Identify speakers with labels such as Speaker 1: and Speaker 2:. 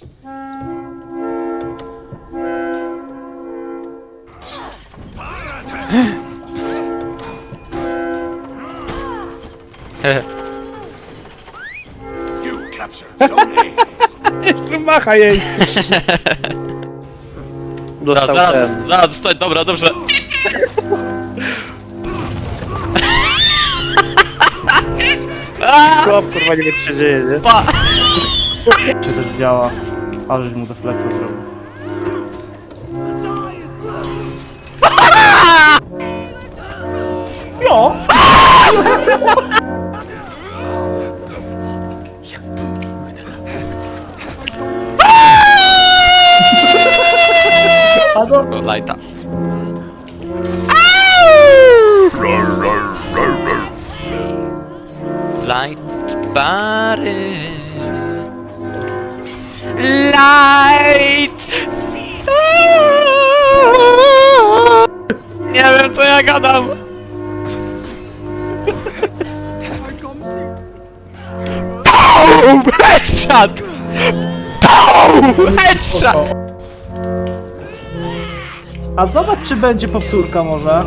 Speaker 1: Jeszcze macha jej!
Speaker 2: Zaraz,
Speaker 1: Dostał
Speaker 2: zaraz,
Speaker 1: ten.
Speaker 2: zaraz, stoi, dobra, dobrze.
Speaker 1: Chłop, kurwa, nie wie co się dzieje, nie?
Speaker 2: pa.
Speaker 3: Czy też działa, ale żeś mu deflektor zrobił.
Speaker 1: No! A no,
Speaker 2: Lajta. Light bary. Co ja gadam. Boom! Headshot! Boom! Headshot!
Speaker 3: A zobacz, czy będzie powtórka może.